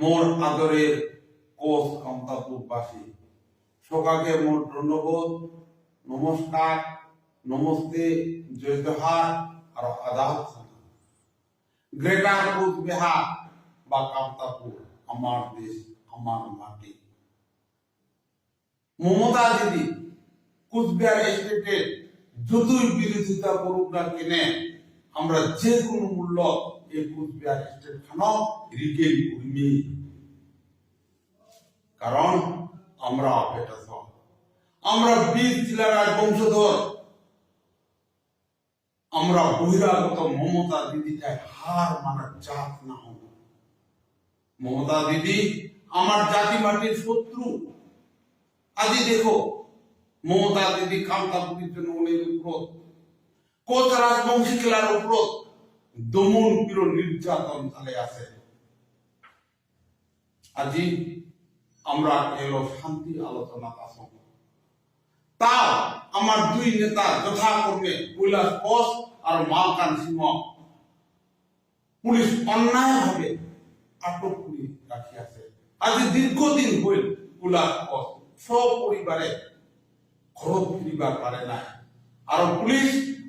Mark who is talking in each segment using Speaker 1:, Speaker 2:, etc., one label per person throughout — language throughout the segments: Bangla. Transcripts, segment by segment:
Speaker 1: মোর আদরের কোষ কামতাপুরবাসী সকাকে মোর ধন্যবাদ, নমস্কার, নমস্তে জয় জোহার আর আদাব গ্রেটার কুচবিহার বা কামতাপুর আমার দেশ, আমার মাটি। মমতা দিদি কুচবিহার স্টেটের যতই বিরোধিতা করুক না কেনে, আমরা যে কোনো মূল্য এই কুচবিহার স্টেট খানো রিগেল কারণ আমরা এটা সব। আমরা বীর জেলার বংশধর। আমরা বহিরাগত মমতা দিদিকে হার মানার জাত না হব মমতা দিদি আমার জাতি মাটির শত্রু। আজ দেখো, মমতা দিদি কামতাপুরির জন্য উনির উপর কোচ রাজবংশী খেলার উপর দমন পির নির্যাতন চালে আছে। আজি আমরা এলো শান্তি আলোচনা আসন তাও আমার দুই নেতা যথাক্রমে কৈলাস বস আর মালকান সিংহ পুলিশ অন্যায় ভাবে আটক করে রাখিয়াছে আজ দীর্ঘদিন হইল কৈলাস বস সপরিবারে ঘর ফিরিবার পারে না আর পুলিশ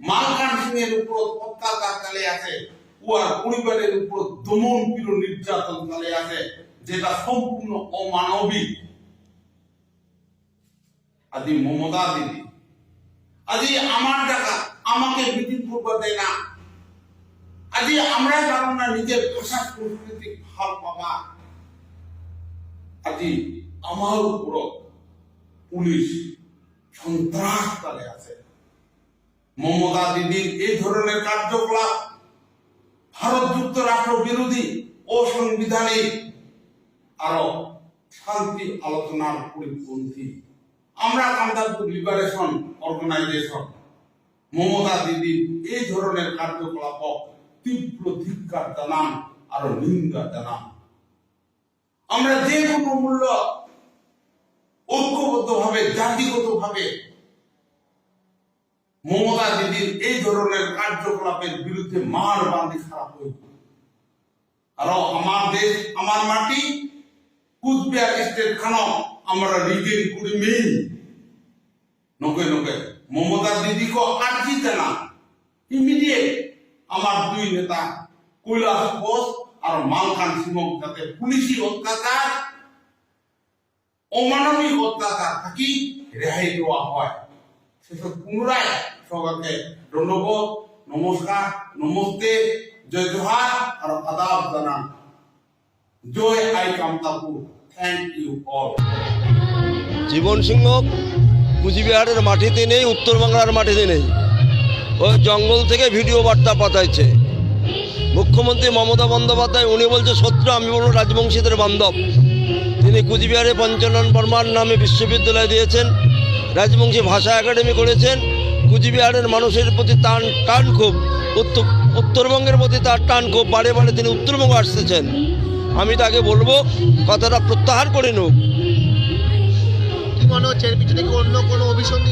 Speaker 1: মালকান সিং এর উপর অত্যাচার চালে আছে, উহার পরিবারের উপর দমন পীড় নির্যাতন চালে আছে, যেটা সম্পূর্ণ অমানবিক। আদি মমতা দিদি। আজি আমার টাকা আমাকে মিটিং করতে দেয় না। আজি আমরা জানো না নিজের ভাষা সংস্কৃতি ভালো পাবা। আজি আমার উপর পুলিশ সন্ত্রাস চালে আছে। মমতা দিদির এই ধরনের কার্যকলাপ ভারত যুক্তরাষ্ট্র বিরোধী অসাংবিধানিক আরও শান্তি আলোচনার পরিপন্থী। আমরা কান্দাপুর লিবারেশন অর্গানাইজেশন মমতা দিদির এই ধরনের কার্যকলাপ তীব্র ধিক্কার জানান আর নিন্দা জানান। আমরা যে কোনো মূল্য ঐক্যবদ্ধভাবে, জাতিগতভাবে মমতা দিদির এই ধরনের কার্যকলাপের বিরুদ্ধে মার বান্ধি খারাপ হইব আর আমার দেশ, আমার মাটি, কুচবিহার স্টেট খানো, আমরা রিগেন নকে নকে, মমতা দিদি কো আর্জি দেনা ইমিডিয়েট আমার দুই নেতা, কৈলাস ঘোষ আর মালখান পুলিশি অত্যাচার, অমানবিক অত্যাচার থাকি রেহাই দেওয়া হয়, সেসব পুনরায় সবাইকে ধন্যবাদ, নমস্কার, নমস্তে, জয় জোহার, আর আদাব জানান জয় I Kamtapur thank you all
Speaker 2: Jiban Singha, কুচবিহারের মাটিতে নেই উত্তরবাংলার মাটিতে নেই। ওই জঙ্গল থেকে ভিডিও বার্তা পাঠাইছে। মুখ্যমন্ত্রী মমতা বন্দ্যোপাধ্যায়, উনি বলছে সত্য আমি বলব, রাজবংশীদের বান্ধব। তিনি কুচবিহারে পঞ্চানন বর্মার নামে বিশ্ববিদ্যালয় দিয়েছেন, রাজবংশী ভাষা একাডেমি করেছেন। কুচবিহারের মানুষের প্রতি টান টান খুব উত্তর উত্তরবঙ্গের প্রতি তার টান খুব বারে বারে তিনি উত্তরবঙ্গ আসতেছেন। আমি তাকে বলব কথাটা প্রত্যাহার করে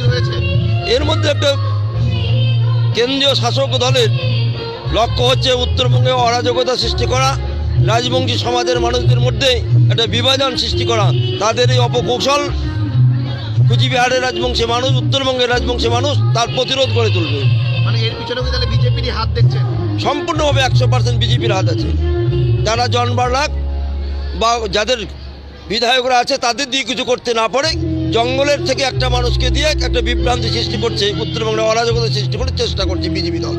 Speaker 3: রয়েছে?
Speaker 2: এর মধ্যে একটা কেন্দ্রীয় শাসক দলের লক্ষ্য হচ্ছে উত্তরবঙ্গে অরাজকতা সৃষ্টি করা রাজবংশী সমাজের মানুষদের মধ্যে একটা বিভাজন সৃষ্টি করা তাদের এই অপকৌশল কুচবিহারের রাজবংশী মানুষ উত্তরবঙ্গের রাজবংশী মানুষ তার প্রতিরোধ করে তুলবে।
Speaker 3: মানে এর পিছনে কি তাহলে বিজেপিরই হাত দেখছেন?
Speaker 2: সম্পূর্ণভাবে একশো পার্সেন্ট বিজেপির হাত আছে। যারা জন বার্লাক বা যাদের বিধায়করা আছে তাদের দিয়ে কিছু করতে না পারে। জঙ্গলের থেকে একটা মানুষকে দিয়ে একটা বিভ্রান্তি সৃষ্টি করছে উত্তরবঙ্গে অরাজকতা সৃষ্টি করার চেষ্টা করছে বিজেপি দল।